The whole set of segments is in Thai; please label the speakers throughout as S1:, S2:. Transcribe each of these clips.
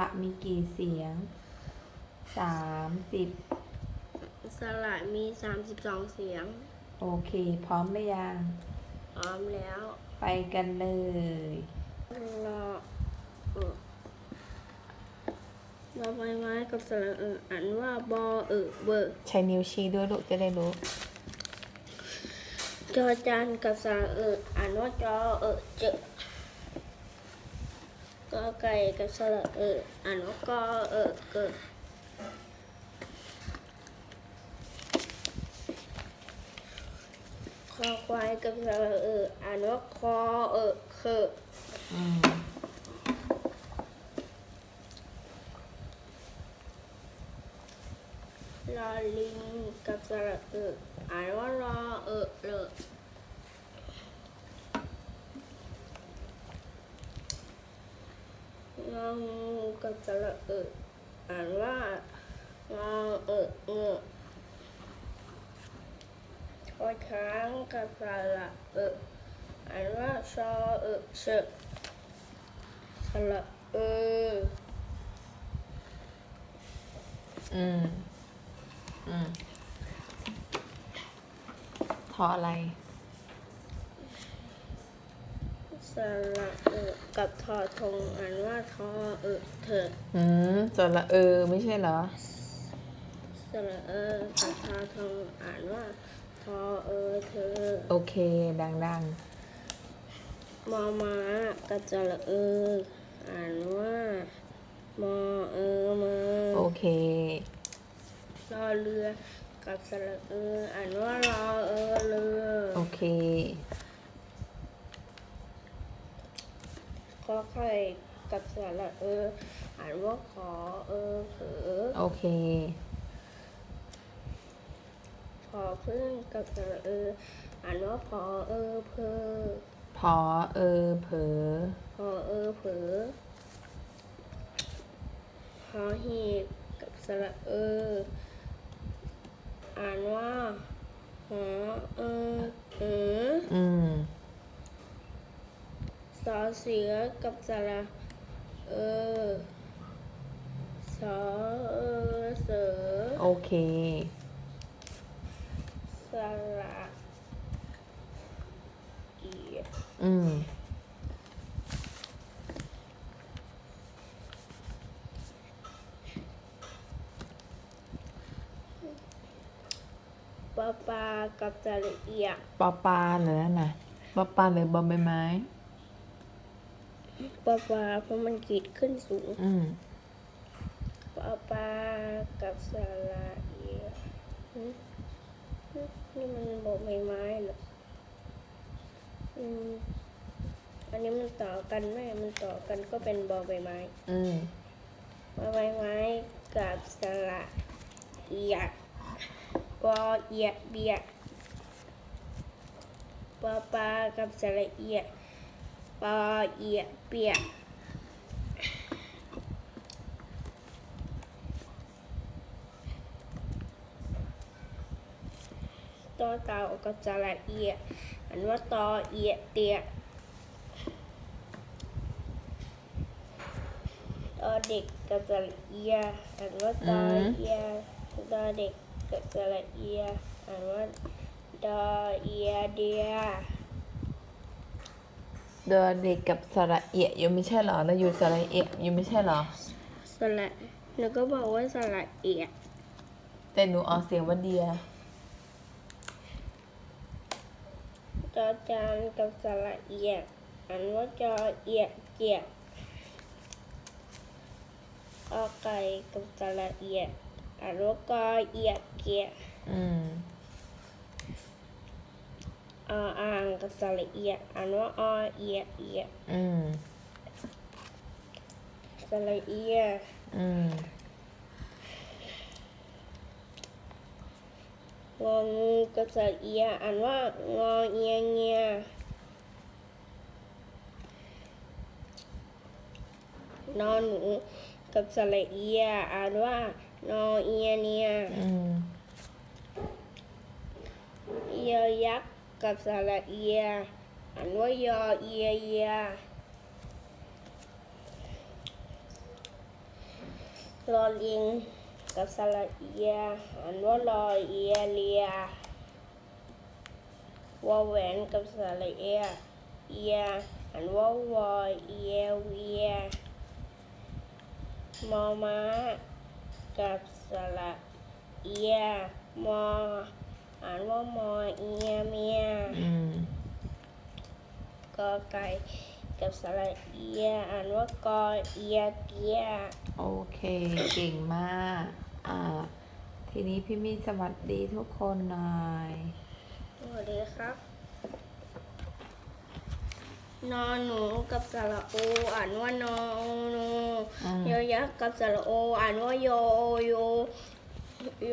S1: ระมีกี่เสียงสามสิบ
S2: สระมี32เสียง
S1: โอเค พร้อมหรือยัง
S2: พร้อมแล้ว
S1: ไปกันเลย
S2: รอเออรอใบไม้กับสระเอออ่านว่าบอเออเบอร์
S1: ใช้นิ้วชี้ด้วยลูกจะได้รู้
S2: จอจานกับสระเอออ่านว่าจอเออเจ กอไก่กับสระเอออ่านว่ากอเออเกิดคอควายกับสระเอออ่านว่าคอเออเคอ
S1: อืม
S2: ลอลิงกับสระเอออ่านว่ารอเออเลอะ งองูกับสระเอออ่านว่างอเออเงอะชอช้างกับสระเอออ่านว่าชอเออเชอะสระเออ
S1: อืม อืมทออะไร
S2: สระเออกับทอทงอ่านว่าทอเออเถิด
S1: อืมสระเออไม่ใช่เหรอ
S2: สระเออกับทอทงอ่านว่าทอเออเธอ
S1: โอเค ดัง
S2: มอม้ากับสระเอออ่านว่ามอเออเมอ
S1: ๆโอเค
S2: รอเรือกับสระเอออ่านว่ารอเออเรือ
S1: โอเค
S2: อไข่กับสระเออ อ่านว่าขอเออเผอ
S1: โอเค
S2: พอพึ่งกับสระเออ อ่านว่าพอเออเพอ
S1: พอเออเผลอ
S2: พอเออเผลอพอหีบกับสระเออ อ่านว่าหอเออเออ
S1: อืม
S2: สอเสือกับสระเออสอเออเสือ
S1: โอเค
S2: สระเอีย
S1: อืม
S2: ปลาปลากับสระเอีย
S1: ปอปลาเหรอนั่นน่ะปอปลาหรือบอใบไม้
S2: ปลาปลาเพราะมันกรีดขึ้นสูง
S1: อืม
S2: ปลาปลากับสระเอียหึหึนี่มันบอกใบไม้เหรออืมอันนี้มันต่อกันไหมมันต่อกันก็เป็นบอใบไม้
S1: อืม
S2: บอใบไม้กับสระเอียบอเอียเบียปลาปลากับสระเอีย ปอเอียเปียต่อเตากับสระเอียอันว่าตอเอียเตียตอเด็กกับสระเอียอันว่าตอเอียตอเด็กกับสระเอียอันว่าดอเอียเดีย
S1: เดอเด็กกับสระเอียอยู่ไม่ใช่เหรอแล้วอยู่สระเอียอยู่ไม่ใช่เหรอ
S2: สระแล้วก็บอกว่าสระเอีย
S1: แต่หนูออกเสียงว่าเดีย
S2: จอจานกับสระเอียอันว่าจอเอียเจียกอไก่กับสระเอียอันว่ากอเอียเกีย
S1: อืม
S2: ออ่างกับสระเอียอันว่าอเอียเอีย
S1: อืม
S2: สระเอีย
S1: อืม
S2: งองูกับสระเอียอันว่างอเอียเงียนอนหนูกับสระเอียอ่านว่านอเอียเนีย
S1: อืม
S2: เอียยักษ์ กับสระเอียอ่านว่ายอเอียเอียรอลิงกับสระเอียอ่านว่ารอเอียเลียวอแหวนกับสระเอียเอียอ่านว่าวอเอียเวียมอม้ากับสระเอียมอ อ่านว่ามอเอียเมีย
S1: อืม
S2: กอไก่กับสระเอีย อ่านว่ากอเอียเกีย
S1: โอเค เก่งมาก อ่า ทีนี้พี่มีสวัสดีทุกคนหน่อย
S2: สวัสดีครับ นอนหนูกับสระโอ อ่านว่านอโน
S1: อืม
S2: ยอยักษ์กับสระโอ อ่านว่าโยโยโย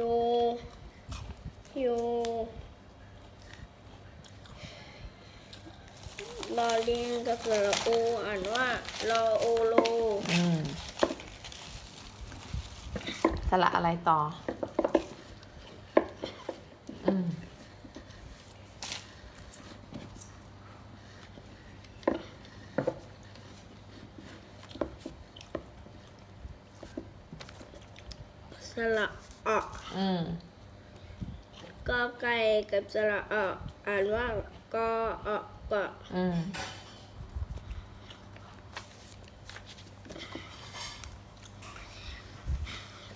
S2: โยลอลิงกับสระโออ่านว่าลอโอโล
S1: อืมสระอะไรต่อ อืม
S2: สระอะ
S1: อืม
S2: กอไก่กับสระอะอ่านว่ากออะกะ
S1: อืม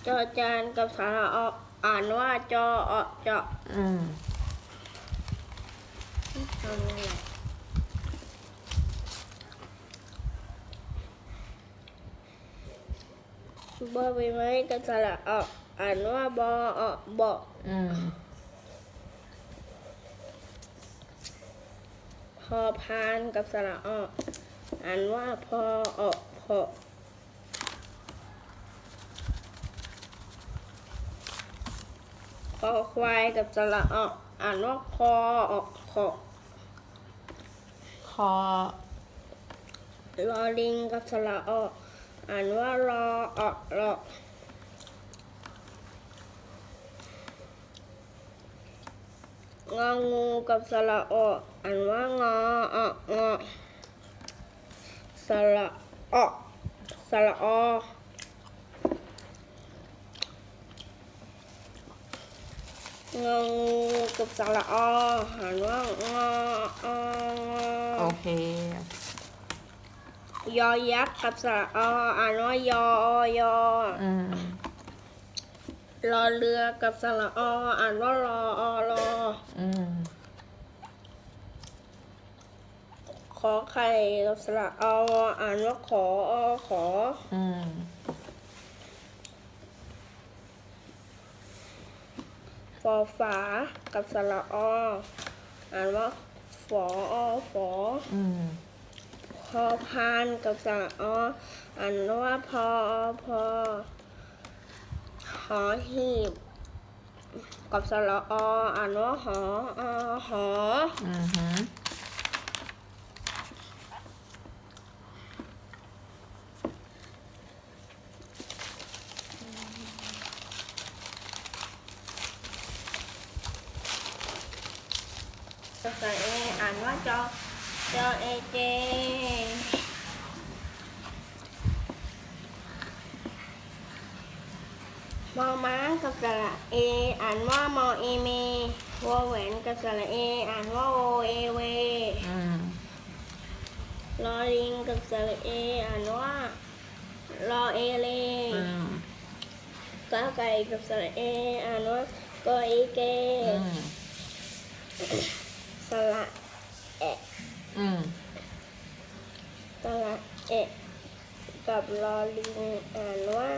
S2: จอจานกับสระอะอ่านว่าจออะเจาะ
S1: อืม
S2: ทำยังไงบอใบไม้กับสระอะอ่านว่าบออะเบาะ
S1: อืม
S2: อพานกับสระอะอ่านว่าพออะเพาะคอควายกับสระอะอ่านว่าคออะเคาะ
S1: คอ
S2: ลอลิงกับสระอะอ่านว่ารออะรอ งองูกับสระอะอ่านว่างออะงอสระอะสระอองงูกับสระออ่านว่างออะง
S1: โอ
S2: อ
S1: เค
S2: ยอยักษ์กับสระออ่านว่ายอยอ
S1: อืม
S2: รอเรือกับสระออ่านว่ารออรอ
S1: อืม
S2: ขอไข่กับสระออ่านว่าขออขอ
S1: อืม
S2: ฟอฝากับสระออ่านว่าฝออฝอ
S1: อืม
S2: พอพานกับสระออ่านว่าพออพอ หอหีบกับสระออ่านว่าหออหอ
S1: อืมฮึ
S2: ภาษาเออ่านว่าจอจอเอเจ มอม้ากับสระเอ อ่านว่ามอเอเมวอแหวนกับสระเอ อ่านว่าโอเอเว
S1: อืม
S2: ลอลิงกับสระเอ อ่านว่าลอเอเล
S1: อืม
S2: กอไก่กับสระเอ อ่านว่ากอเอเก
S1: อืม
S2: สระเอะ
S1: อืม
S2: สระเอะกับลอลิงอ่านว่า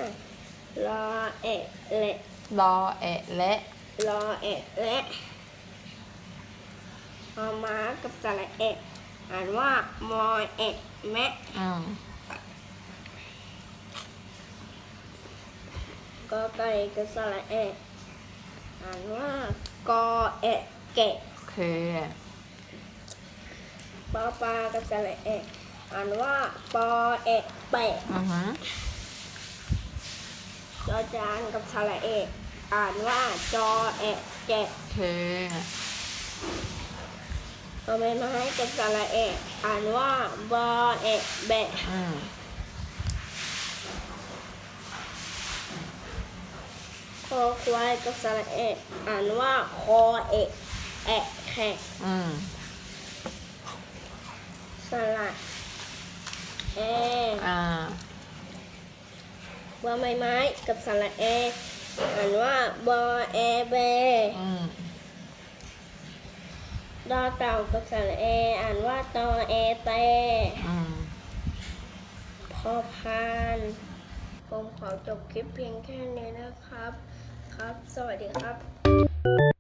S2: ลอเอะเละ
S1: รอแอะและ
S2: ลอเอะเละมอม้ากับสระเอะอ่านว่ามอเอะแมะ
S1: อืม
S2: กอไก่กับสระเอะอ่านว่ากอเอะเกะ
S1: โอเค
S2: ปอปลากับสระเอะอ่านว่าปอเอะเปะ
S1: อือฮึ
S2: จอจานกับสระเอะอ่านว่าจอเอะเจะ
S1: โอเค
S2: ตัวไม้ไม้กับสระเอะอ่านว่าบอเอะแบะ
S1: อืม
S2: คอควายกับสระเอะอ่านว่าคอเอะแอะแขก
S1: อืม
S2: สระเอ
S1: อ่า
S2: บอใบไม้กับสระเออ่านว่าบอแอเบ
S1: อืม
S2: ดอเต่ากับสระเออ่านว่าตอแอเต
S1: อืม
S2: พอพาน ผมขอจบคลิปเพียงแค่นี้นะครับ ครับ สวัสดีครับ